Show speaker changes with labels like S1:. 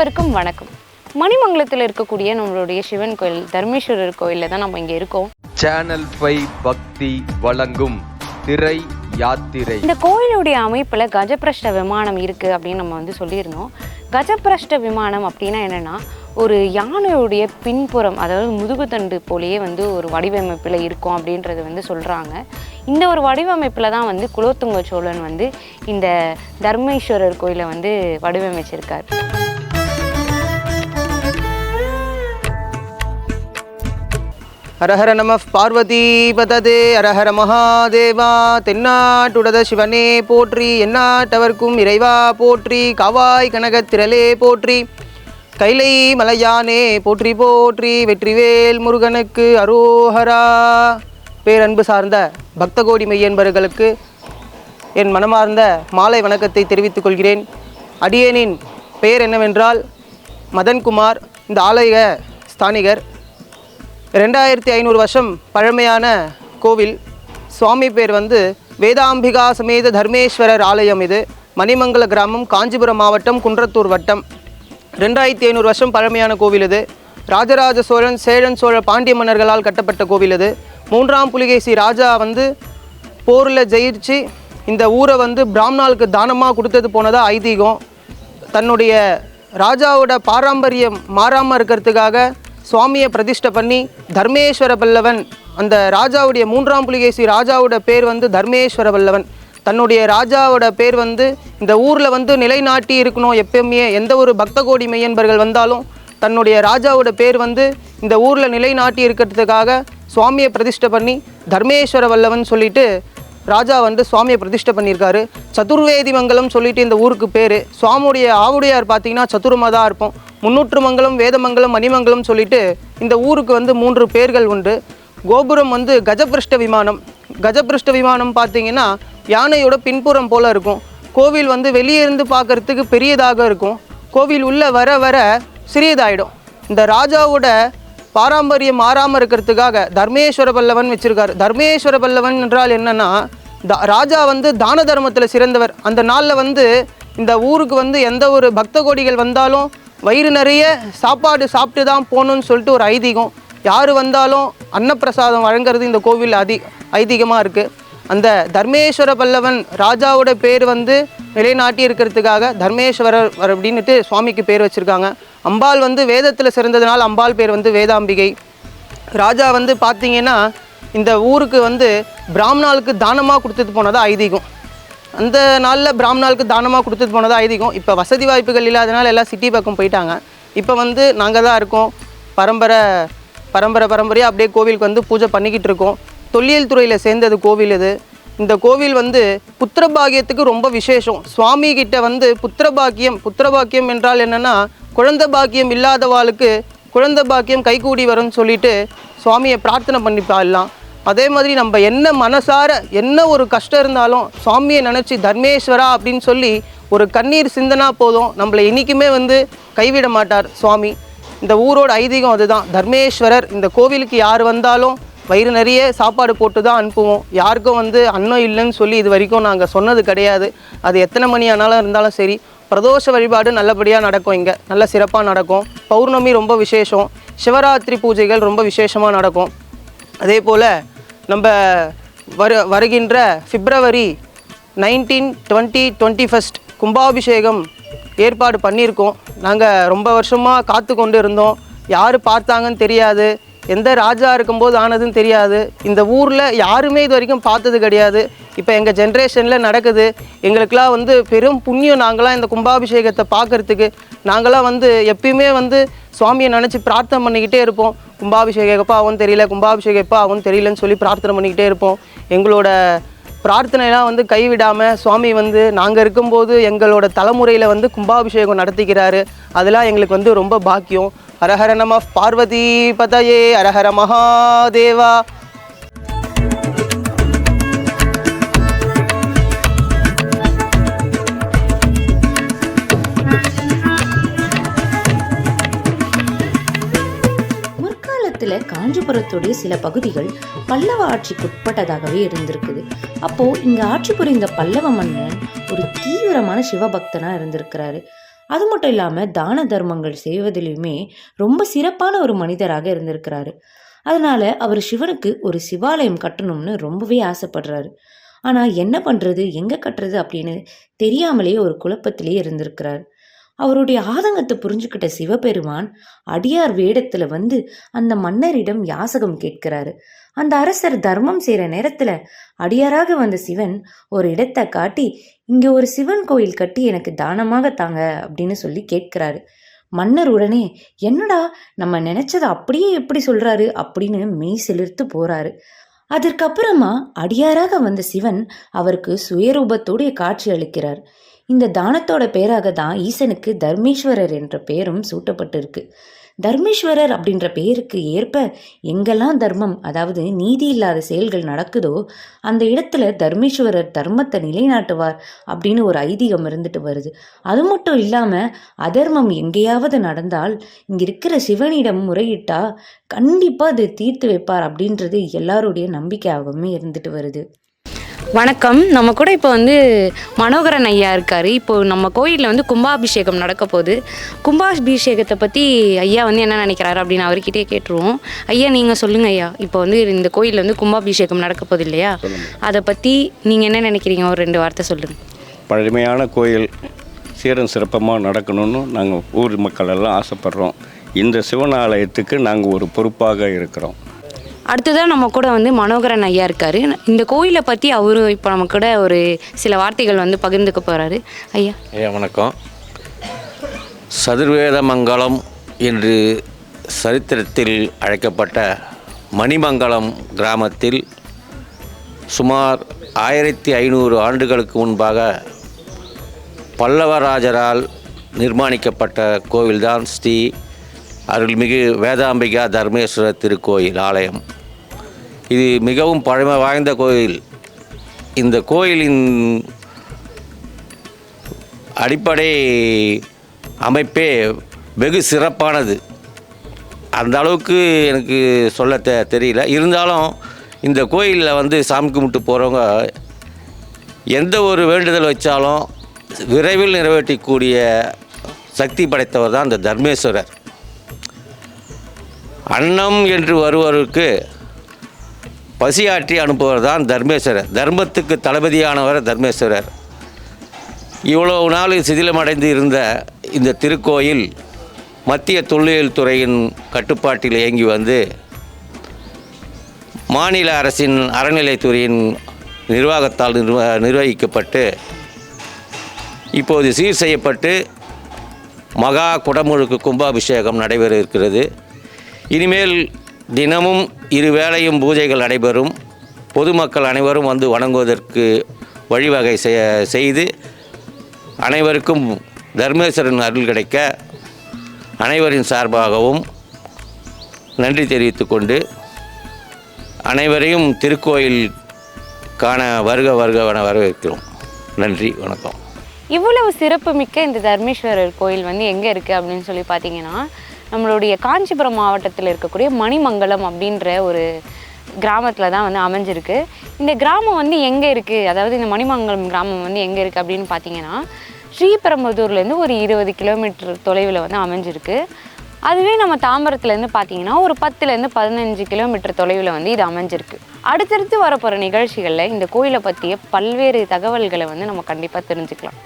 S1: அனைவருக்கும் வணக்கம். மணிமங்கலத்தில் இருக்கக்கூடிய நம்மளுடைய சிவன் கோயில் தர்மேஸ்வரர் கோயிலில் தான் நம்ம இங்கே இருக்கோம்.
S2: சேனல் ஃபைவ் பக்தி வழங்கும் திரை யாத்திரை.
S1: இந்த கோயிலுடைய அமைப்பில் கஜபிரஷ்ட விமானம் இருக்குது அப்படின்னு நம்ம வந்து சொல்லியிருந்தோம். கஜபிரஷ்ட விமானம் அப்படின்னா என்னென்னா ஒரு யானையுடைய பின்புறம் அதாவது முதுகுத்தண்டு போலேயே வந்து ஒரு வடிவமைப்பில் இருக்கும் அப்படின்றது வந்து சொல்கிறாங்க இந்த ஒரு வடிவமைப்பில் தான் வந்து குலோத்துங்க சோழன் வந்து இந்த தர்மேஸ்வரர் கோயிலை வந்து வடிவமைச்சிருக்கார்.
S3: ஹரஹர நம பார்வதி பததே ஹரஹர மகாதேவா தென்னாட்டுடத சிவனே போற்றி எந்நாட்டவர்க்கும் இறைவா போற்றி காவாய் கனகத் திரளே போற்றி கைலை மலையானே போற்றி போற்றி வெற்றிவேல் முருகனுக்கு அரோஹரா. பேரன்பு சார்ந்த பக்தகோடி மெய்யன்பர்களுக்கு என் மனமார்ந்த மாலை வணக்கத்தை தெரிவித்துக் கொள்கிறேன். அடியேனின் பெயர் என்னவென்றால் மதன்குமார் இந்த ஆலய ஸ்தானிகர். ரெண்டாயிரத்தி ஐநூறு வருஷம் பழமையான கோவில். சுவாமி பேர் வந்து வேதாம்பிகா சமேத தர்மேஸ்வரர் ஆலயம் இது. மணிமங்கல கிராமம் காஞ்சிபுரம் மாவட்டம் குன்றத்தூர் வட்டம். ரெண்டாயிரத்தி ஐநூறு வருஷம் பழமையான கோவில் இது. ராஜராஜ சோழன் சேழன் சோழ பாண்டிய மன்னர்களால் கட்டப்பட்ட கோவில் இது. மூன்றாம் புலிகேசி ராஜா வந்து போரில் ஜெயிச்சு இந்த ஊரை வந்து பிராமணாளுக்கு தானமாக கொடுத்தது போனதாக ஐதீகம். தன்னுடைய ராஜாவோட பாரம்பரியம் மாறாமல் இருக்கிறதுக்காக சுவாமியை பிரதிஷ்டை பண்ணி தர்மேஸ்வர பல்லவன் அந்த ராஜாவுடைய மூன்றாம் புலிகேசி ராஜாவோட பேர் வந்து தர்மேஸ்வர பல்லவன். தன்னுடைய ராஜாவோட பேர் வந்து இந்த ஊரில் வந்து நிலைநாட்டி இருக்கணும் எப்பயுமே. எந்த ஒரு பக்த கோடி மெய்யன்பர்கள் வந்தாலும் தன்னுடைய ராஜாவோட பேர் வந்து இந்த ஊரில் நிலைநாட்டி இருக்கிறதுக்காக சுவாமியை பிரதிஷ்டை பண்ணி தர்மேஸ்வர வல்லவன் சொல்லிட்டு ராஜா வந்து சுவாமியை பிரதிஷ்டை பண்ணியிருக்காரு. சதுர்வேதி மங்கலம் சொல்லிட்டு இந்த ஊருக்கு பேர். சுவாமியுடைய ஆவுடையார் பார்த்தீங்கன்னா தான் இருப்போம். முன்னூற்று மங்கலம் வேதமங்கலம் மணிமங்கலம் சொல்லிட்டு இந்த ஊருக்கு வந்து மூன்று பேர்கள் உண்டு. கோபுரம் வந்து கஜபிருஷ்ட விமானம். கஜபிருஷ்ட விமானம் பார்த்தீங்கன்னா யானையோட பின்புறம் போல் இருக்கும். கோவில் வந்து வெளியே இருந்து பார்க்கறதுக்கு பெரியதாக இருக்கும். கோவில் உள்ளே வர வர சிறியதாயிடும். இந்த ராஜாவோட பாரம்பரியம் மாறாமல் இருக்கிறதுக்காக தர்மேஸ்வர பல்லவன் வச்சுருக்காரு. தர்மேஸ்வர பல்லவன் என்றால் என்னென்னா த- ராஜா வந்து தான தர்மத்தில் சிறந்தவர். அந்த நாளில் வந்து இந்த ஊருக்கு வந்து எந்த ஒரு பக்த கோடிகள் வந்தாலும் வயிறு நிறைய சாப்பாடு சாப்பிட்டு தான் போகணும்னு சொல்லிட்டு ஒரு ஐதீகம். யார் வந்தாலும் அன்னப்பிரசாதம் வழங்குறது இந்த கோவில் அதி ஐதீகமாக இருக்குது அந்த தர்மேஸ்வர பல்லவன் ராஜாவோட பேர் வந்து நிலைநாட்டி இருக்கிறதுக்காக தர்மேஸ்வரர் அப்படின்னுட்டு சுவாமிக்கு பேர் வச்சுருக்காங்க. அம்பாள் வந்து வேதத்தில் சிறந்ததுனால அம்பாள் பேர் வந்து வேதாம்பிகை. ராஜா வந்து பார்த்திங்கன்னா இந்த ஊருக்கு வந்து பிராமணாளுக்கு தானமாக கொடுத்துட்டு போனதாக ஐதீகம். அந்த நாளில் பிராமணாளுக்கு தானமாக கொடுத்துட்டு போனதாக ஐதீகம். இப்போ வசதி வாய்ப்புகள் இல்லாதனால எல்லாம் சிட்டி பக்கம் போயிட்டாங்க. இப்போ வந்து நாங்கள் தான் இருக்கோம். பரம்பரை பரம்பரை பரம்பரையாக அப்படியே கோவிலுக்கு வந்து பூஜை பண்ணிக்கிட்டு இருக்கோம். தொல்லியல் துறையில் சேர்ந்தது கோவில் இது. இந்த கோவில் வந்து புத்திரபாகியத்துக்கு ரொம்ப விசேஷம். சுவாமி கிட்ட வந்து புத்திரபாக்கியம் புத்திரபாக்கியம் என்றால் என்னென்னா குழந்தை பாக்கியம் இல்லாதவாளுக்கு குழந்த பாக்கியம் கைகூடி வரும்னு சொல்லிட்டு சுவாமியை பிரார்த்தனை பண்ணி பாடலாம் அதே மாதிரி நம்ம என்ன மனசார என்ன ஒரு கஷ்டம் இருந்தாலும் சுவாமியை நினச்சி தர்மேஸ்வரா அப்படின்னு சொல்லி ஒரு கண்ணீர் சிந்தனா போதும். நம்மளை என்றைக்குமே வந்து கைவிட மாட்டார் சுவாமி. இந்த ஊரோட ஐதீகம் அதுதான். தர்மேஸ்வரர் இந்த கோவிலுக்கு யார் வந்தாலும் வயிறு நிறைய சாப்பாடு போட்டு தான் அனுப்புவோம். யாருக்கும் வந்து அன்னம் இல்லைன்னு சொல்லி இது வரைக்கும் நாங்கள் சொன்னது கிடையாது. அது எத்தனை மணி ஆனாலும் இருந்தாலும் சரி. பிரதோஷ வழிபாடு நல்லபடியாக நடக்கும் இங்கே. நல்ல சிறப்பாக நடக்கும். பௌர்ணமி ரொம்ப விசேஷம். சிவராத்திரி பூஜைகள் ரொம்ப விசேஷமாக நடக்கும். அதே போல் நம்ம வரு வருகின்ற February nineteen twenty twenty first கும்பாபிஷேகம் ஏற்பாடு பண்ணியிருக்கோம். நாங்கள் ரொம்ப வருஷமாக காத்து கொண்டு இருந்தோம். யார் பார்த்தாங்கன்னு தெரியாது. எந்த ராஜா இருக்கும்போது ஆனதுன்னு தெரியாது. இந்த ஊரில் யாருமே இது வரைக்கும் பார்த்தது கிடையாது. இப்போ எங்கள் ஜென்ரேஷனில் நடக்குது. எங்களுக்கெல்லாம் வந்து பெரும் புண்ணியம். நாங்களாம் இந்த கும்பாபிஷேகத்தை பார்க்கறதுக்கு நாங்களாம் வந்து எப்பயுமே வந்து சுவாமியை நினச்சி பிரார்த்தனை பண்ணிக்கிட்டே இருப்போம். கும்பாபிஷேகம் எப்போ ஆகும் தெரியல. கும்பாபிஷேகம் எப்போ ஆகும் தெரியலன்னு சொல்லி பிரார்த்தனை பண்ணிக்கிட்டே இருப்போம். எங்களோட பிரார்த்தனைலாம் வந்து கைவிடாமல் சுவாமி வந்து நாங்கள் இருக்கும்போது எங்களோட தலைமுறையில் வந்து கும்பாபிஷேகம் நடத்திக்கிறாரு. அதெல்லாம் எங்களுக்கு வந்து ரொம்ப பாக்கியம். ஹரஹர நம பார்வதி பதயே ஹரஹர மகாதேவா.
S4: காஞ்சிபுரத்துடைய சில பகுதிகள் பல்லவ ஆட்சிக்கு உட்பட்டதாகவே இருந்திருக்குது. அப்போ இங்க ஆட்சி புரிந்த பல்லவ மன்னன் ஒரு தீவிரமான சிவபக்தனா இருந்திருக்கிறாரு. அது மட்டும் இல்லாமல் தான தர்மங்கள் செய்வதிலுமே ரொம்ப சிறப்பான ஒரு மனிதராக இருந்திருக்கிறாரு. அதனால அவர் சிவனுக்கு ஒரு சிவாலயம் கட்டணும்னு ரொம்பவே ஆசைப்படுறாரு. ஆனால் என்ன பண்ணுறது எங்கே கட்டுறது அப்படின்னு தெரியாமலே ஒரு குழப்பத்திலேயே இருந்திருக்கிறார். அவருடைய ஆதங்கத்தை புரிஞ்சுக்கிட்ட சிவபெருமான் அடியார் வேடத்தில் வந்து அந்த மன்னரிடம் யாசகம் கேட்கிறாரு. அந்த அரசர் தர்மம் செய்கிற நேரத்தில் அடியாராக வந்த சிவன் ஒரு இடத்தை காட்டி இங்கே ஒரு சிவன் கோயில் கட்டி எனக்கு தானமாக தாங்க அப்படின்னு சொல்லி கேட்கிறாரு. மன்னர் உடனே என்னடா நம்ம நினைச்சதை அப்படியே எப்படி சொல்றாரு? அப்படின்னு மெய் செலுத்து போறாரு. அதற்கப்புறமா அடியாராக வந்த சிவன் அவருக்கு சுயரூபத்தோடைய காட்சி அளிக்கிறார். இந்த தானத்தோட பேராக தான் ஈசனுக்கு தர்மேஸ்வரர் என்ற பெயரும் சூட்டப்பட்டிருக்கு. தர்மேஸ்வரர் அப்படின்ற பெயருக்கு ஏற்ப எங்கெல்லாம் தர்மம் அதாவது நீதி இல்லாத செயல்கள் நடக்குதோ அந்த இடத்துல தர்மேஸ்வரர் தர்மத்தை நிலைநாட்டுவார் அப்படின்னு ஒரு ஐதீகம் இருந்துட்டு வருது. அது மட்டும் இல்லாமல் அதர்மம் எங்கேயாவது நடந்தால் இங்கே இருக்கிற சிவனிடம் முறையிட்டா கண்டிப்பாக அது தீர்த்து வைப்பார் அப்படின்றது எல்லாருடைய நம்பிக்கையாகவுமே இருந்துட்டு வருது.
S1: வணக்கம். நம்ம கூட இப்போ வந்து மனோகரன் ஐயா இருக்கார். இப்போ நம்ம கோயிலில் வந்து கும்பாபிஷேகம் நடக்க போகுது. கும்பாபிஷேகத்தை பற்றி ஐயா வந்து என்ன நினைக்கிறாரு அப்படின்னு அவர்கிட்டயே கேட்டுருவோம். ஐயா நீங்கள் சொல்லுங்கள் ஐயா. இப்போ வந்து இந்த கோயிலில் வந்து கும்பாபிஷேகம் நடக்க போகுது இல்லையா? அதை பற்றி நீங்கள் என்ன நினைக்கிறீங்க? ஒரு ரெண்டு வார்த்தை சொல்லுங்கள்
S5: பழமையான கோயில் சீரம் சிறப்பமாக நடக்கணும்னு நாங்கள் ஊர் மக்கள் எல்லாம் ஆசைப்படுறோம். இந்த சிவன் ஆலயத்துக்கு நாங்கள் ஒரு பொறுப்பாக இருக்கிறோம்.
S1: அடுத்ததாக நம்ம கூட வந்து மனோகரன் ஐயா இருக்கார். இந்த கோயிலை பற்றி அவரும் இப்போ நம்ம கூட ஒரு சில வார்த்தைகள் வந்து பகிர்ந்துக்க போகிறாரு ஐயா.
S6: ஐயா வணக்கம். சதுர்வேத மங்கலம் என்று சரித்திரத்தில் அழைக்கப்பட்ட மணிமங்கலம் கிராமத்தில் சுமார் ஆயிரத்தி ஐநூறு ஆண்டுகளுக்கு முன்பாக பல்லவராஜரால் நிர்மாணிக்கப்பட்ட கோவில்தான் ஸ்ரீ அருள்மிகு வேதாம்பிகா தர்மேஸ்வரர் திருக்கோயில் ஆலயம். இது மிகவும் பழமை வாய்ந்த கோயில். இந்த கோயிலின் அடிப்படை அமைப்பே வெகு சிறப்பானது. அந்த அளவுக்கு எனக்கு சொல்ல தெ தெரியல. இருந்தாலும் இந்த கோயிலில் வந்து சாமி கும்பிட்டு போகிறவங்க எந்த ஒரு வேண்டுதல் வச்சாலும் விரைவில் நிறைவேற்றக்கூடிய சக்தி படைத்தவர் தான் இந்த தர்மேஸ்வரர். அன்னம் என்று வருவருக்கு பசியாற்றி அனுப்புவர் தான் தர்மேஸ்வரர். தர்மத்துக்கு தளபதியானவர் தர்மேஸ்வரர். இவ்வளவு நாள் சிதிலமடைந்து இருந்த இந்த திருக்கோயில் மத்திய தொல்லியல் துறையின் கட்டுப்பாட்டில் இயங்கி வந்து மாநில அரசின் அறநிலைத்துறையின் நிர்வாகத்தால் நிர்வ நிர்வகிக்கப்பட்டு இப்போது சீர் செய்யப்பட்டு மகா குடமுழுக்கு கும்பாபிஷேகம் நடைபெற இருக்கிறது. இனிமேல் தினமும் இருவேளையும் பூஜைகள் நடைபெறும். பொதுமக்கள் அனைவரும் வந்து வணங்குவதற்கு வழிவகை செய்து அனைவருக்கும் தர்மேஸ்வரன் அருள் கிடைக்க அனைவரின் சார்பாகவும் நன்றி தெரிவித்துக்கொண்டு அனைவரையும் திருக்கோயில் காண வருக வருகவென வரவேற்கிறோம். நன்றி வணக்கம்.
S1: இவ்வளவு சிறப்புமிக்க இந்த தர்மேஸ்வரர் கோயில் வந்து எங்கே இருக்குது அப்படின்னு சொல்லி பார்த்தீங்கன்னா நம்மளுடைய காஞ்சிபுரம் மாவட்டத்தில் இருக்கக்கூடிய மணிமங்கலம் அப்படின்ற ஒரு கிராமத்தில் தான் வந்து அமைஞ்சிருக்கு. இந்த கிராமம் வந்து எங்கே இருக்குது அதாவது இந்த மணிமங்கலம் கிராமம் வந்து எங்கே இருக்குது அப்படின்னு பார்த்தீங்கன்னா ஸ்ரீபெரும்புதூர்லேருந்து ஒரு இருபது கிலோமீட்டர் தொலைவில் வந்து அமைஞ்சிருக்கு. அதுவே நம்ம தாம்பரத்துலேருந்து பார்த்தீங்கன்னா ஒரு பத்துலேருந்து பதினஞ்சு கிலோமீட்டர் தொலைவில் வந்து இது அமைஞ்சிருக்கு. அடுத்தடுத்து வரப்போகிற நிகழ்ச்சிகளில் இந்த கோயிலை பற்றிய பல்வேறு தகவல்களை வந்து நம்ம கண்டிப்பாக தெரிஞ்சுக்கலாம்.